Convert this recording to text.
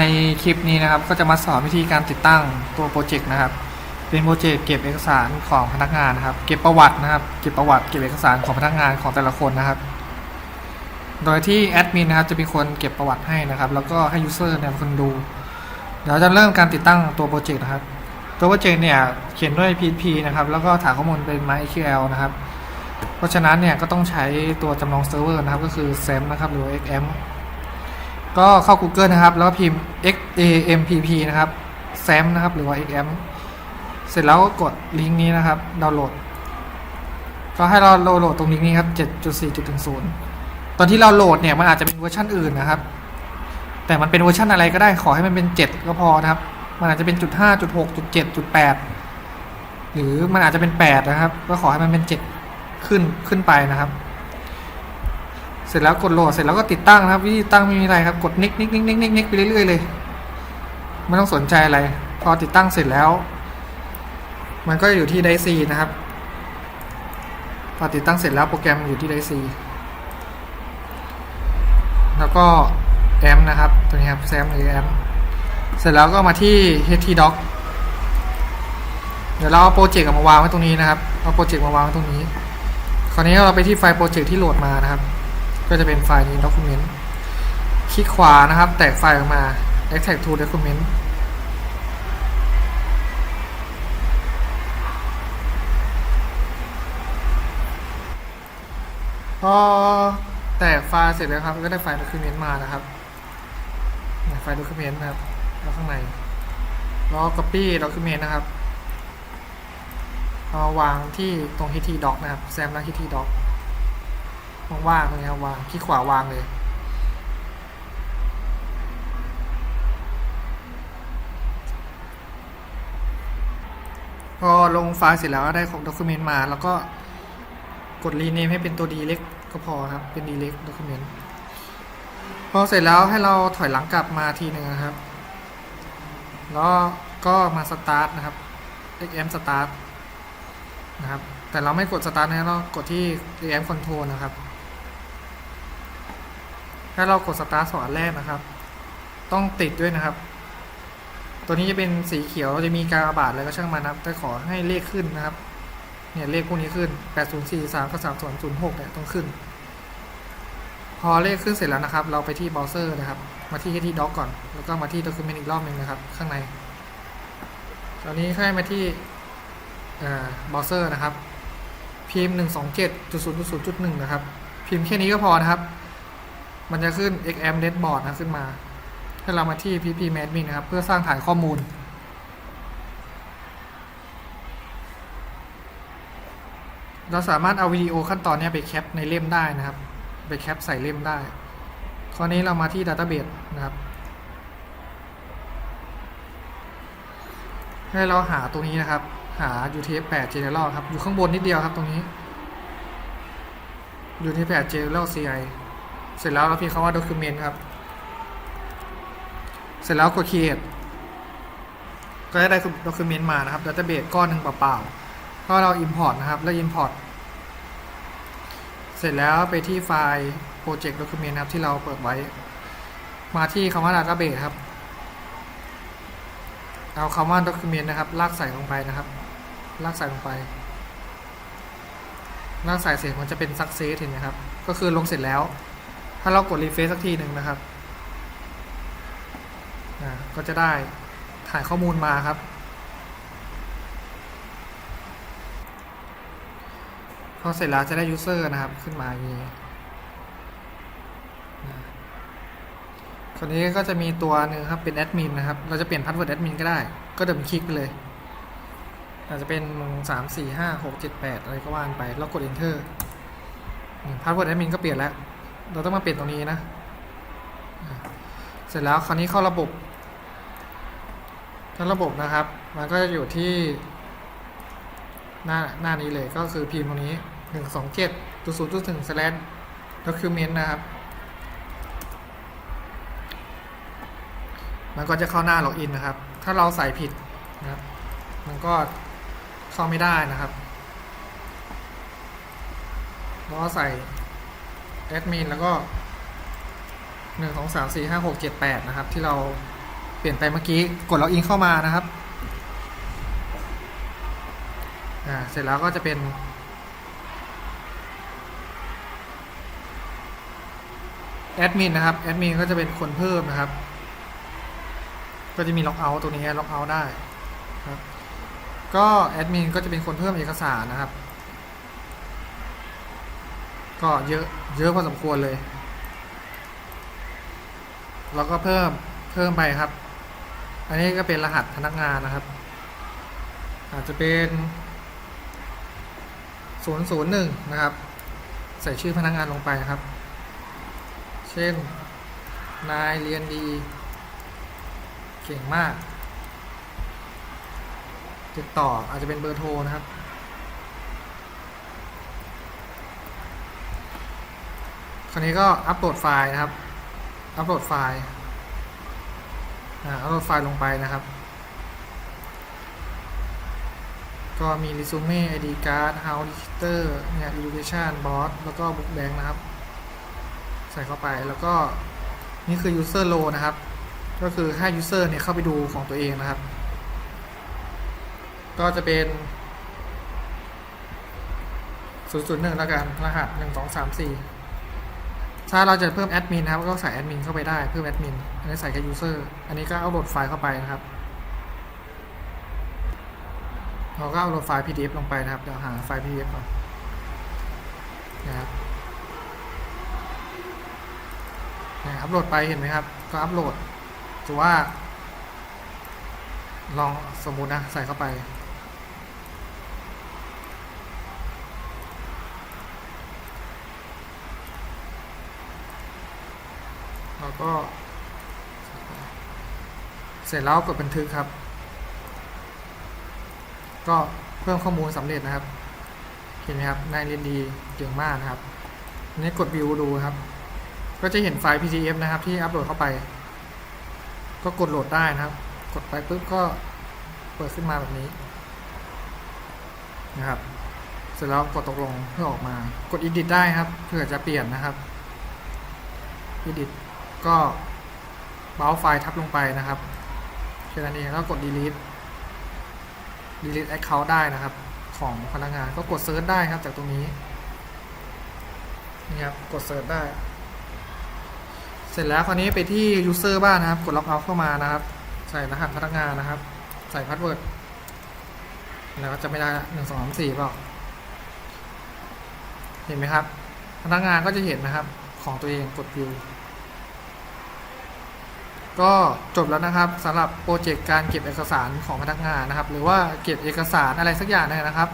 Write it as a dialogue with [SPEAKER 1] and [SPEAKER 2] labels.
[SPEAKER 1] ในคลิปนี้นะครับก็จะมาสอนวิธีการติดตั้งตัวโปรเจกต์นะครับ เป็นโปรเจกต์เก็บเอกสารของพนักงานนะครับ เก็บประวัตินะครับ เก็บประวัติเก็บเอกสารของพนักงานของแต่ละคนนะครับ โดยที่แอดมินนะครับจะเป็นคนเก็บประวัติให้นะครับ แล้วก็ให้ยูเซอร์เนี่ยคนดู เดี๋ยวจะเริ่มการติดตั้งตัวโปรเจกต์นะครับ ตัวโปรเจกต์เนี่ยเขียนด้วย PHP นะครับแล้วก็ฐานข้อมูลเป็น MySQL นะครับ เพราะฉะนั้นเนี่ยก็ต้องใช้ตัวจำลองเซิร์ฟเวอร์นะครับก็คือ SAM นะครับหรือ XM ก็เข้า Google นะครับ แล้วพิมพ์ XAMPP นะครับ SAM นะครับ หรือว่า XM เสร็จแล้วก็กดลิงก์นี้นะครับดาวน์โหลด ก็ให้เราโหลดตรงลิงก์นี้ครับ 7.4.10 ตอนที่เราโหลดเนี่ยมันอาจจะเป็นเวอร์ชันอื่นนะครับ แต่มันเป็นเวอร์ชันอะไรก็ได้ขอให้มันเป็น 7 ก็พอนะครับ มันอาจจะเป็นจุดห้าจุดหกจุดเจ็ดจุดแปดหรือมันอาจจะเป็น 8 นะครับ ก็ขอให้มันเป็น 7 ขึ้นขึ้นไปนะครับ เสร็จแล้วกดโหลดเสร็จแล้วก็ติดตั้งนะครับวิธีตั้งไม่มีอะไรครับกดนิกนิกนิกนิกนิกนิกไปเรื่อยๆเลยไม่ต้องสนใจอะไร พอติดตั้งเสร็จแล้ว มันก็อยู่ที่ไดซีนะครับ พอติดตั้งเสร็จแล้วโปรแกรมอยู่ที่ไดซีแล้วก็แอมนะครับตัวนี้ครับแซมหรือแอมเสร็จแล้วก็มาที่ htdoc เดี๋ยวเราเอาโปรเจกต์มาวางไว้ตรงนี้นะครับเอาโปรเจกต์มาวางไว้ตรงนี้ คราวนี้เราไปที่ไฟล์โปรเจกต์ที่โหลดมานะครับ ก็จะเป็นไฟล์นี้ document คลิกขวานะครับ แตกไฟล์ออกมา extract to document พอแตกไฟล์เสร็จแล้วครับ ก็ได้ไฟล์ document มานะครับ ไฟล์ document นะครับแล้วข้างในแล้วก็ copy document นะครับเอาวางที่ตรง htdoc นะครับ แซมแล้ว htdoc ว่างๆตรงนี้ครับวางคลิกขวาวางเลย พอลงไฟล์เสร็จแล้วก็ได้ของ document มา แล้วก็กด rename ให้เป็นตัว d เล็กก็พอครับ เป็น d เล็ก document พอเสร็จแล้วให้เราถอยหลังกลับมาทีหนึ่งนะครับ แล้วก็มา start นะครับ xm start นะครับ แต่เราไม่กด start นะเรากดที่ xm control นะครับ ถ้าเรากด start สองอันแรกนะครับ ต้องติดด้วยนะครับ ตัวนี้จะเป็นสีเขียวจะมีการบาดอะไรก็ช่างมันนะครับ แต่ขอให้เลขขึ้นนะครับ เนี่ยเลขพวกนี้ขึ้น 8043กับ3006เนี่ยต้องขึ้น พอเลขขึ้นเสร็จแล้วนะครับ เราไปที่เบราว์เซอร์นะครับ มาที่ htdoc ก่อน แล้วก็มาที่ document อีกรอบหนึ่งนะครับ ข้างใน ตอนนี้ให้มาที่เบราว์เซอร์นะครับ พิมพ์127.0.0.1นะครับ พิมพ์แค่นี้ก็พอนะครับ มันจะขึ้น xm dashboard นะขึ้นมาให้เรามาที่ pp admin นะครับ เพื่อสร้างฐานข้อมูล เราสามารถเอาวิดีโอขั้นตอนนี้ไปแคปในเล่มได้นะครับ ไปแคปใส่เล่มได้คราวนี้เรามาที่ Database นะครับ ให้เราหาตรงนี้นะครับ หา UTF-8 General ครับ อยู่ข้างบนนิดเดียวครับตรงนี้ UTF-8 General CI เสร็จแล้วเราพิมพ์คำว่า document ครับ เสร็จแล้วกด create ก็จะได้ document มานะครับ database ก้อนหนึ่งเปล่าๆ ก็เรา import นะครับ แล้ว import เสร็จแล้วไปที่ไฟล์ project document ครับที่เราเปิดไว้ มาที่คำว่า database ครับ เอาคำว่า document นะครับ ลากใส่ลงไปนะครับ ลากใส่ลงไป ลากใส่เสร็จมันจะเป็น success เห็นไหมครับ ก็คือลงเสร็จแล้ว ถ้าเรากด refresh สักทีหนึ่งนะครับก็จะได้ถ่ายข้อมูลมาครับ พอเสร็จแล้วจะได้ user นะครับขึ้นมาอย่างนี้คนนี้ก็จะมีตัวหนึ่งครับเป็นแอดมินนะครับ เราจะเปลี่ยนพาสเวิร์ดแอดมินก็ได้ ก็เดิมคลิกไปเลยอาจจะเป็นสามสี่ห้าหกเจ็ดแปดอะไรก็ว่านไป แล้วกด enter พาสเวิร์ดแอดมินก็เปลี่ยนแล้ว เราต้องมาเปลี่ยนตรงนี้นะ เสร็จแล้วคราวนี้เข้าระบบถ้าระบบนะครับ มันก็จะอยู่ที่ หน้าหน้านี้เลยก็คือพิมพ์ตรงนี้หนึ่งสองเจ็ดจุดศูนย์จุดถึง slash document นะครับ มันก็จะเข้าหน้าล็อกอินนะครับ ถ้าเราใส่ผิดนะครับ มันก็เข้าไม่ได้นะครับแล้วก็ใส่ แอดมินแล้วก็หนึ่งสองสามสี่ห้าหกเจ็ดแปดนะครับ ที่เราเปลี่ยนไปเมื่อกี้กดล็อกอินเข้ามานะครับอ่าเสร็จแล้วก็จะเป็นแอดมินนะครับแอดมินก็จะเป็นคนเพิ่มนะครับ ก็จะมีล็อกเอาท์ตัวนี้ล็อกเอาท์ได้ครับ ก็แอดมินก็จะเป็นคนเพิ่มเอกสารนะครับ ก็เยอะเยอะพอสมควรเลย แล้วก็เพิ่มเพิ่มไปครับ อันนี้ก็เป็นรหัสพนักงานนะครับ อาจจะเป็น001 นะครับ ใส่ชื่อพนักงานลงไปครับ เช่น นายเรียนดี เก่งมาก ติดต่ออาจจะเป็นเบอร์โทรนะครับ คราวนี้ก็อัปโหลดไฟล์นะครับ อัปโหลดไฟล์อ่าอัปโหลดไฟล์ลงไปนะครับ ก็มี resume id card house register เนี่ย education boss แล้วก็ book bank นะครับ ใส่เข้าไปแล้วก็นี่คือ user role นะครับ ก็คือให้ user เนี่ยเข้าไปดูของตัวเองนะครับ ก็จะเป็น001แล้วกัน รหัส 1 2 3 4 ถ้าเราจะเพิ่มแอดมินนะครับก็ใส่แอดมินเข้าไปได้เพิ่มแอดมินอันนี้ใส่แค่ user อันนี้ก็เอาโหลดไฟล์เข้าไปนะครับเราก็เอาโหลดไฟล์ PDF ลงไปนะครับเดี๋ยวหาไฟล์ PDF ก่อนนะครับนี่ยอัปโหลดไปเห็นไหมครับ ก็อัปโหลดถือว่า ลองสมมุตินะ ใส่เข้าไป เราก็ เสร็จแล้วกดบันทึกครับ ก็เพิ่มข้อมูลสำเร็จนะครับ เห็นไหมครับนายเรียนดีเก่งมากนะครับนนี้กดวิวดูครับ ก็จะเห็นไฟล์ PDF นะครับ ที่อัปโหลดเข้าไป ก็กดโหลดได้นะครับ กดไปปุ๊บก็เปิดขึ้นมาแบบนี้นะครับ เสร็จแล้วกดตกลงเพื่อออกมา กด edit ได้ครับ เพื่อจะเปลี่ยนนะครับ edit ก็เบราว์ไฟล์ทับลงไปนะครับแค่นั้นเองแล้วกด delete delete account ได้นะครับ ของพนักงานก็กดเซิร์ชได้ครับจากตรงนี้นี่ครับกดเซิร์ชได้ เสร็จแล้วคราวนี้ไปที่ user บ้านนะครับ กด log out เข้ามานะครับ ใส่รหัสพนักงานนะครับ ใส่พาสเวิร์ดแล้วก็จะไม่ได้หนึ่งสองสามสี่เปล่าเห็นไหมครับ พนักงานก็จะเห็นนะครับของตัวเองกด view ก็จบแล้วนะครับสำหรับโปรเจกต์การเก็บเอกสารของพนักงานนะครับ หรือว่าเก็บเอกสารอะไรสักอย่างหนึงนะครับ